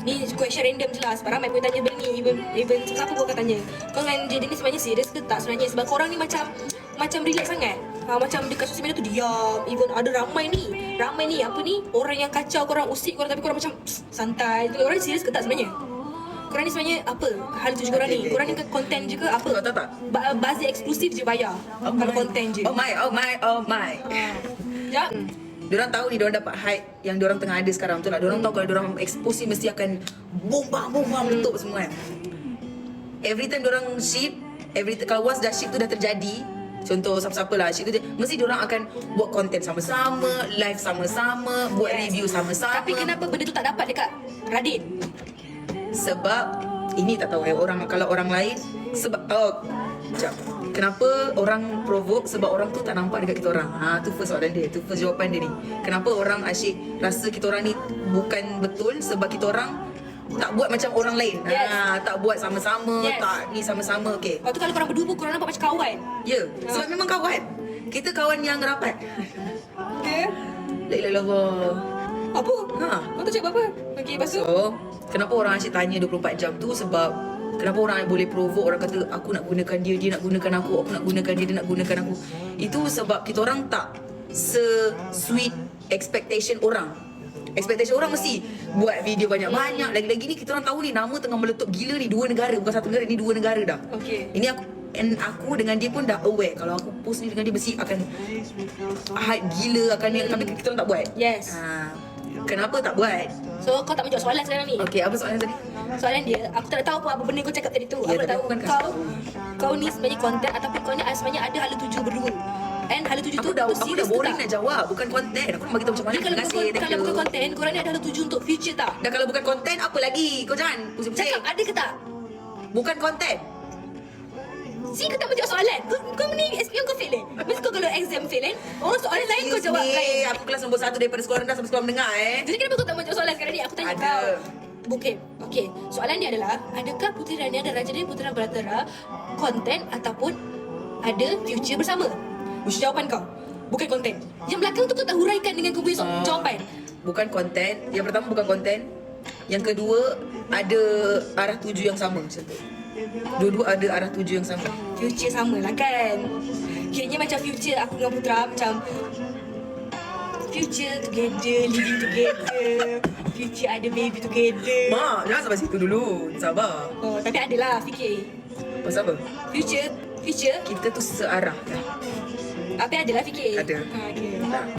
Ni question random je lah Sebab ramai pun tanya benda ni Even, even siapa pun akan tanya. Kau dengan Jaden ni sebenarnya serius ke tak sebenarnya? Sebab korang ni macam Macam relax sangat. Ha, Macam dekat sosial media tu diam Even ada ramai ni. Ramai ni apa ni Orang yang kacau korang Usik korang Tapi korang macam Santai. Korang ni serius ke tak sebenarnya? Korang ni sebenarnya apa Hal tuju korang ni? Korang ni ke konten je ke apa? Kau tahu tak? ba- Bazir eksklusif je bayar Kalau konten je. Oh my, oh my, oh my. Ya Diorang tahu ni diorang dapat hype yang diorang tengah ada sekarang betul tak? Diorang tahu kalau diorang expose ni mesti akan bombang bombang letup semua kan. Every time diorang ship, every kalau once dah ship tu dah terjadi, contoh siapa-siapa lah ship tu dia, mesti diorang akan buat konten sama-sama, live sama-sama, buat Yes. review sama-sama. Tapi kenapa benda tu tak dapat dekat Radin Sebab ini tak tahu eh orang kalau orang lain sebab oh Sekejap. Kenapa orang provoke sebab orang tu tak nampak dekat kita orang. Ha tu first soalan dia. Tu first jawapan dia ni. Kenapa orang asyik rasa kita orang ni bukan betul sebab kita orang tak buat macam orang lain. Yes. Ha tak buat sama-sama, Yes. tak ni sama-sama. Okey. Lepas tu kalau korang berdua pun korang nampak macam kawan Ya, sebab memang kawan. Kita kawan yang rapat. Okay La ilaha illallah. Apa? Ha. Kau tu cakap apa? Okay lepas tu So, kenapa orang asyik tanya 24 jam tu sebab kenapa orang boleh provoke orang kata aku nak gunakan dia, dia nak gunakan aku, aku nak gunakan dia, dia nak gunakan aku. Itu sebab kita orang tak se sweet expectation orang. Expectation orang mesti buat video banyak-banyak. Lagi-lagi ni kita orang tahu ni nama tengah meletup gila ni dua negara bukan satu negara ni dua negara dah. Okay. Ini aku and aku dengan dia pun dah aware kalau aku post ni dengan dia mesti akan hype gila akan ni tapi kita orang tak buat. Yes Ha, kenapa tak buat? So kau tak menjawab soalan sekarang ni Okey, apa soalan tadi? Soalan dia Aku tak tahu apa, apa benda kau cakap tadi tu Ya, Aku tak tahu kan kau Kau ni sebenarnya konten Ataupun kau ni sebenarnya ada hala tuju berdua And hala tuju Aku tu dah tu aku dah boring nak jawab, bukan konten. Aku nak bagi tahu macam mana. Kalau bukan, kasih, thank kalau bukan konten Korang ni ada hala tuju untuk future tak? Dah kalau bukan konten apa lagi? Kau jangan pusing-pusing. Cakap ada ke tak? Bukan konten. Si kau tak menjawab soalan Orang soalan lain kau jawab lain Aku kelas nombor satu daripada sekolah rendah sampai sekolah menengah eh. Jadi kenapa kau tak menjawab soalan sekarang ni? Aku tanya Ada. kau. Okey, okey. Soalan dia adalah, adakah Puteri Rania dan Raja Din Putera Beratara konten ataupun ada future bersama? Ush, jawapan kau. Bukan konten. Yang belakang tu kau tak huraikan dengan kau punya so- Ah. jawapan. Bukan konten. Yang pertama bukan konten. Yang kedua ada arah tuju yang sama macam tu. Dua-dua ada arah tuju yang sama. Future sama lah kan? Kiranya macam future aku dengan Putera macam Future together, living together Future ada baby together Mak, jangan sampai situ dulu. Sabar. Oh, tapi adalah fikir Pasal apa? Future, future Kita tu searah. Apa adalah fikir? Ada. Ha, okay.